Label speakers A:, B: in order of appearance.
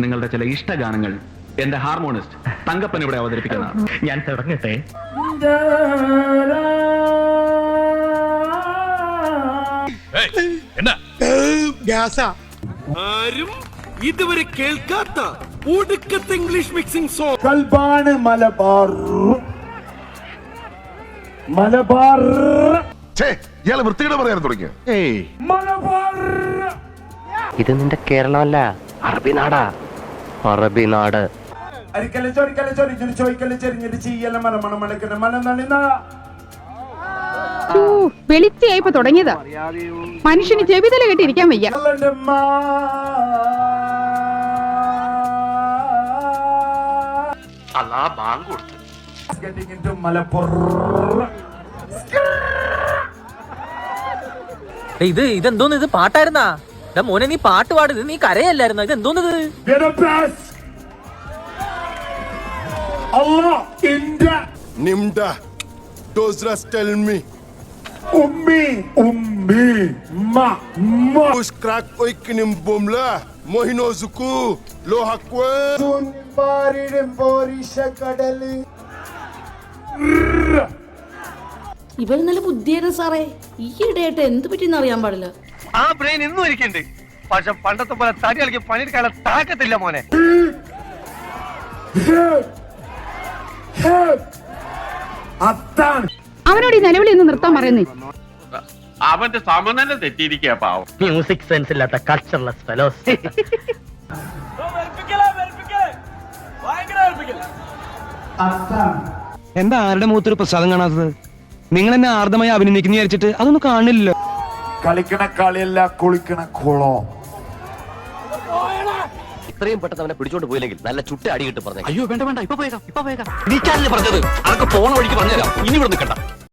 A: നിങ്ങളുടെ ചില ഇഷ്ടഗാനങ്ങൾ എന്റെ ഹാർമോണിസ്റ്റ് തങ്കപ്പൻ ഇവിടെ അവതരിപ്പിക്കുന്നതാണ്
B: ഞാൻ തുടങ്ങട്ടെ.
C: ആരും ഇതുവരെ കേൾക്കാത്ത ഒടുക്കത്തെ ഇംഗ്ലീഷ് മിക്സിംഗ് സോങ്
D: കൽബാണ് മലബാർ. മലബാർ.
E: ഇയാൾ വൃത്തിയുടെ പറയാൻ തുടങ്ങിയ?
D: മലബാർ.
B: ഇത് നിന്റെ കേരളമല്ല. അറബി നാടാ അറബി നാട്
D: അരിക്കൽ ചൊരിക്കൽ ചൊരിഞ്ഞൊരു ചോയ്ക്കൽ ചെരിഞ്ഞൊരു ചീയല മല മണം മണക്കുന്ന മല നളിന
F: വെളിച്ചയായിപ്പോ തുടങ്ങിയതാ. മനുഷ്യന് ചെവിതല കെട്ടിരിക്കാൻ വയ്യ.
B: ബാങ്ക് കൊടുത്തു.
G: ഇത് ഇതെന്തോന്ന്? ഇത് പാട്ടായിരുന്നാ? എടാ മോനെ നീ പാട്ട് പാടരുത് നീ കരയല്ലായിരുന്നു? ഇത് എന്തോന്നത്?
H: ഇവർ നല്ല ബുദ്ധിയായിരുന്നു സാറേ. ഈ ഇടയായിട്ട് എന്ത് പറ്റിയെന്ന് അറിയാൻ പാടില്ല.
B: ആ ബ്രെയിൻ ഇന്നും ഇരിക്കുന്നുണ്ട്. പക്ഷെ പണ്ടത്തെ പോലെ തടി കളിക്ക് പണിയെടുക്കാനുള്ള താക്കത്തില്ല മോനെ.
D: അത്താണ്
F: അവനോട് ഈ നിലവിളി ഒന്ന് നിർത്താൻ പറയുന്നേ.
A: അവന്റെ സമനില തെറ്റിയിരിക്കുക പാവം.
B: മ്യൂസിക് സെൻസ് ഇല്ലാത്ത കൾച്ചർലെസ് ഫെലോസ്
D: അത്താണ്
I: എന്താ ആരുടെ മുഖത്തൊരു പ്രസാദം കാണാത്തത്? നിങ്ങൾ എന്നെ ആർദ്രമായി അഭിനന്ദിക്കുന്ന വിചാരിച്ചിട്ട് അതൊന്നും കാണില്ലല്ലോ.
D: കളിക്കണ കളിയല്ല കുളിക്കണ കുളോ.
B: ഇത്രയും പെട്ടെന്ന് അവനെ പിടിച്ചോണ്ട് പോയില്ലെങ്കിൽ നല്ല ചുട്ട അടി കിട്ടും പറഞ്ഞു
A: അയ്യോ വേണ്ട വേണ്ട. ഇപ്പൊ പോയേക്കാം ഇപ്പൊ പോയേക്കാം.
B: നീക്കാനല്ലേ പറഞ്ഞത് അതൊക്കെ പോണ വഴിക്ക് പറഞ്ഞുതരാം. ഇനി ഇവിടെ നിൽക്കണ്ട.